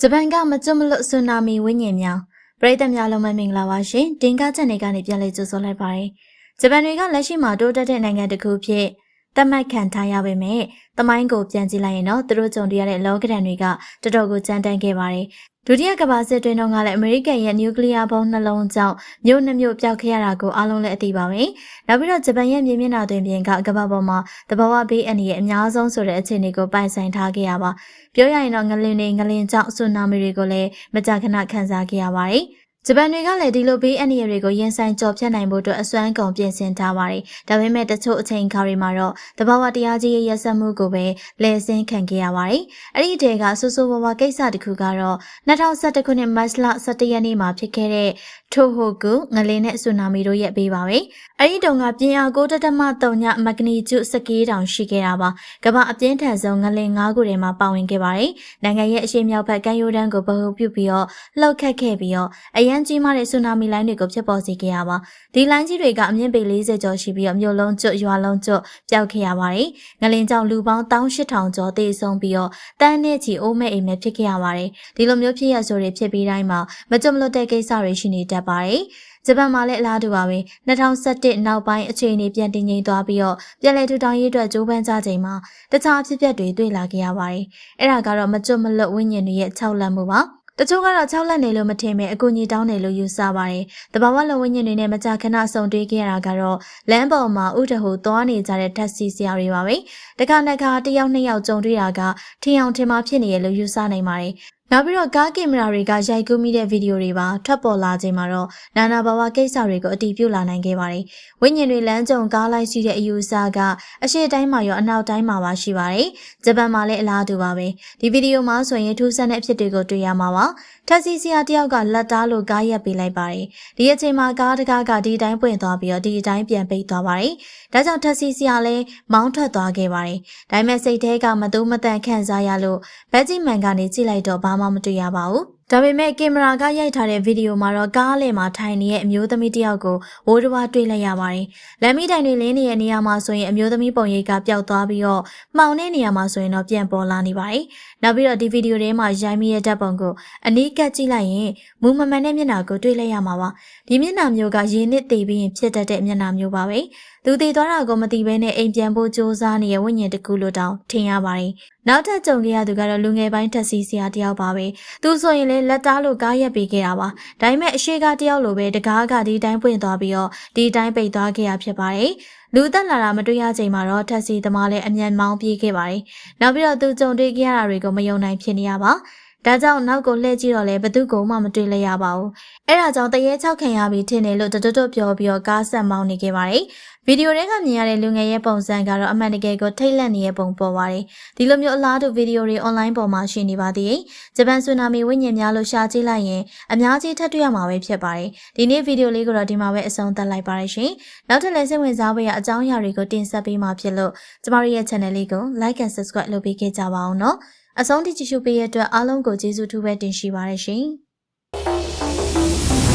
ဂျပန်ကမကျွတ်မလွတ်ဆူနာမီဝိညာဉ်များပရိသတ်များလုံးမမင်္ဂလာပါရှင်တင်ကားချက်နေကနေပြန်လည်ကြိုဆိုလိုက်ပါတယ်ဂျပန်တွေကလက်ရှိမှာတိုးတက်တဲ့နိုင်ငံတစ်ခုဖြစ် သတ်မှတ်ခံထားရပေမဲ့တမိုင်းကိုပြန်ကြည့်လိုက်ရင်တော့သူတို့ကြုံတွေ့ရတဲ့လောကဒဏ်တွေကတော်တော်ကိုကြမ်းတမ်းခဲ့ပါတယ်ဒုတိယကမ္ဘာစစ်တွင်းတော့ကလည်းအမေရိကန်ရဲ့နျူကလ িয়ার ဘုံးနှလုံးကြောင့်မြို့နှမြို့ပျောက်ခဲ့ရတာကိုအားလုံးလည်းအသိပါပဲ။နောက်ပြီးတော့ဂျပန်ရဲ့မြေမျက်နှာတွင်ပြင်ကကမ္ဘာပေါ်မှာတဘာဝဘေးအန္တရာယ်အများဆုံးဆိုတဲ့အခြေအနေကိုပိုင်ဆိုင်ထားခဲ့ရပါ။ပြောရရင်တော့ငလင်တွေငလင်ကြောင့်ဆူနာမီတွေကိုလည်းမကြာခဏခံစားခဲ့ရပါတယ်။ ဂျပန်တွေကလည်းဒီလိုဘေးအန္တရာယ်တွေကိုရင်ဆိုင်ကြော်ဖြတ်နိုင်ဖို့အတွက်အစွမ်းကုန်ပြင်ဆင်ထားပါတယ်။ဒါပေမဲ့တချို့အချိန်အခါတွေမှာတော့တဘာဝတရားကြီးရဲ့ရက်စက်မှုကိုပဲလဲဆင်းခံခဲ့ရပါတယ်။အဲ့ဒီအထက်ကဆူဆူဝါဝါကိစ္စတစ်ခုကတော့2011ခုနှစ်မတ်လ17ရက်နေ့မှာဖြစ်ခဲ့တဲ့ထိုဟိုကူငလင်းနဲ့ဆူနာမီတို့ရဲ့ဘေးပါပဲ။အဲ့ဒီတုန်းကပြင်းအား9.3ညမဂနီကျုစကေးတောင်ရှိခဲ့တာပါ။ကမ္ဘာအပြင်းထန်ဆုံးငလင်း9ခုထဲမှာပါဝင်ခဲ့ပါတယ်။နိုင်ငံရဲ့အရှေ့မြောက်ဘက်ကမ်းရိုးတန်းကိုဗဟုပြုပြီးတော့လှုပ်ခတ်ခဲ့ပြီးတော့အရန်ကြီးမားတဲ့ဆူနာမီလိုင်းတွေကိုဖြစ်ပေါ်စေခဲ့ရပါဒီလိုင်းကြီးတွေကအမြင့်ပေ40ကျော်ရှိပြီးတော့မြို့လုံးကျွတ်ရွာလုံးကျွတ်ပျောက်ခဲ့ရပါတယ်ငလင်ကြောင့်လူပေါင်း18000ကျော်သေဆုံးပြီးတော့တန်းနဲ့ချီအိုးမဲ့အိမ်မဲ့ဖြစ်ခဲ့ရပါတယ်ဒီလိုမျိုးဖြစ်ရဆိုတွေဖြစ်ပြီးတိုင်းမှာမကြုံမလွတ်တဲ့ကိစ္စတွေရှိနေတတ်ပါတယ်ဂျပန်မှာလည်းအလားတူပါပဲ2011နောက်ပိုင်းအခြေအနေပြန်တည်ငြိမ်သွားပြီးတော့ပြည်လဲထူထောင်ရေးအတွက်ကြိုးပမ်းကြချိန်မှာတခြားဖြစ်ပျက်တွေတွေ့လာခဲ့ရပါတယ်။အဲ့ဒါကတော့မကြွမလွတ်ဝိညာဉ်တွေရဲ့ခြောက်လန့်မှုပါ။တချို့ကတော့၆လက်နေလို့မထင်ပဲအကူကြီးတောင်းတယ်လို့ယူဆပါတယ်။တဘာဝလုံဝင်းညင်တွေနဲ့မကြာခဏဆုံတွေ့ခဲ့ရတာကတော့လမ်းပေါ်မှာဥတဟူသွားနေကြတဲ့ဓာတ်စီဆရာတွေပါပဲ။တခါတခါတယောက်နှစ်ယောက်ကြုံတွေ့တာကထင်အောင်ထင်မှာဖြစ်နေရလို့ယူဆနိုင်ပါတယ်။ နောက်ပြီးတော့ကားကင်မရာတွေကရိုက်ကူးမိတဲ့ဗီဒီယိုတွေပါထွက်ပေါ်လာချိန်မှာတော့နာနာဘာဝကိစ္စတွေကိုအတီးပြုလာနိုင်ခဲ့ပါတယ်။ဝိညာဉ်တွေလမ်းကြုံကားလိုက်ရှိတဲ့အယူအဆကအရှေ့တိုင်းမှာရောအနောက်တိုင်းမှာပါရှိပါတယ်။ဂျပန်မှာလည်းအလားတူပါပဲ။ဒီဗီဒီယိုမှာဆိုရင်ထူးဆန်းတဲ့အဖြစ်တွေကိုတွေ့ရမှာပါ။ထက်စီဆရာတယောက်ကလက်သားလိုကားရက်ပေးလိုက်ပါတယ်။ဒီအချိန်မှာကားတကားကဒီအတိုင်းပွင့်သွားပြီးတော့ဒီအတိုင်းပြန်ပိတ်သွားပါတယ်။ဒါကြောင့်ထက်စီဆရာလည်းမောင်းထွက်သွားခဲ့ပါတယ်။ဒါပေမဲ့စိတ်ထဲကမတူးမတန်ခံစားရလို့ဘက်ဂျီမန်ကနေကြည့်လိုက်တော့ဘာမှမတွေ့ရပါဘူး။ဒါပေမဲ့ကင်မရာကရိုက်ထားတဲ့ဗီဒီယိုမှာတော့ကားလည်မှာထိုင်နေတဲ့အမျိုးသမီးတစ်ယောက်ကိုဝိုးတဝါတွေ့လိုက်ရပါတယ်။လမ်းမတိုင်တွေလင်းနေတဲ့နေရာမှာဆိုရင်အမျိုးသမီးပုံရိပ်ကပျောက်သွားပြီးတော့မှောင်တဲ့နေရာမှာဆိုရင်တော့ပြန်ပေါ်လာနေပါတယ်။နောက်ပြီးတော့ဒီဗီဒီယိုထဲမှာရိုက်မိတဲ့ဓာတ်ပုံကိုအနီးကပ်ကြည့်လိုက်ရင်မူမမှန်တဲ့မျက်နှာကိုတွေ့လိုက်ရမှာပါ။ဒီမျက်နှာမျိုးကရေနစ်သေးပြီးရင်ဖြစ်တတ်တဲ့မျက်နှာမျိုးပါပဲ။သူတည်သွားတာကိုမသိဘဲနဲ့အိမ်ပြန်ဖို့စ조사နေတဲ့ဝိညာဉ်တစ်ခုလိုတောင်ထင်ရပါတယ်။နောက်ထပ်ကြုံခဲ့ရသူကတော့လူငယ်ပိုင်းတက်စီဆရာတယောက်ပါပဲ။သူဆိုရင်လည်းလက်သားလို့ကားရက်ပေးခဲ့တာပါ။ဒါပေမဲ့အရှိကတယောက်လိုပဲတကားကဒီတိုင်းပွင့်သွားပြီးတော့ဒီတိုင်းပိတ်သွားခဲ့ရဖြစ်ပါတယ်။ လူသက်လာတာမတွေ့ရချိန်မှာတော့ထက်စီသမားလည်းအမြန်မောင်းပြေးခဲ့ပါတယ်။နောက်ပြီးတော့သူကြုံတွေ့ခဲ့ရတာတွေကိုမယုံနိုင်ဖြစ်နေရပါ။ ဒါကြောင့်နောက်ကိုလှည့်ကြည့်တော့လဲဘသူကမှမတွေ့လဲရပါဘူး။အဲ့ဒါကြောင့်တရေချောက်ခံရပြီးထင်တယ်လို့တွတ်တွတ်ပြောပြီးတော့ကားဆက်မောင်းနေခဲ့ပါတယ်။ဗီဒီယိုတွေကမြင်ရတဲ့လူငယ်ရဲ့ပုံစံကတော့အမှန်တကယ်ကိုထိတ်လန့်နေတဲ့ပုံပေါ်ပါတယ်။ဒီလိုမျိုးအလားတူဗီဒီယိုတွေ online ပေါ်မှာရှိနေပါသေးတယ်။ဂျပန်ဆူနာမီဝိညာဉ်များလို့ရှာကြည့်လိုက်ရင်အများကြီးထပ်တွေ့ရမှာပဲဖြစ်ပါတယ်။ဒီနေ့ဗီဒီယိုလေးကိုတော့ဒီမှာပဲအဆုံးသတ်လိုက်ပါရရှင်။နောက်ထပ်လည်းစိတ်ဝင်စားဖို့ရအကြောင်းအရာတွေကိုတင်ဆက်ပေးမှာဖြစ်လို့ကျမတို့ရဲ့ channel လေးကို like and subscribe လုပ်ပေးခဲ့ကြပါအောင်နော်။ အဆုံးထိကြည့်ရှုပေးရတဲ့အတွက်အားလုံးကိုကျေးဇူးထူးပဲတင်ရှိပါရရှင်။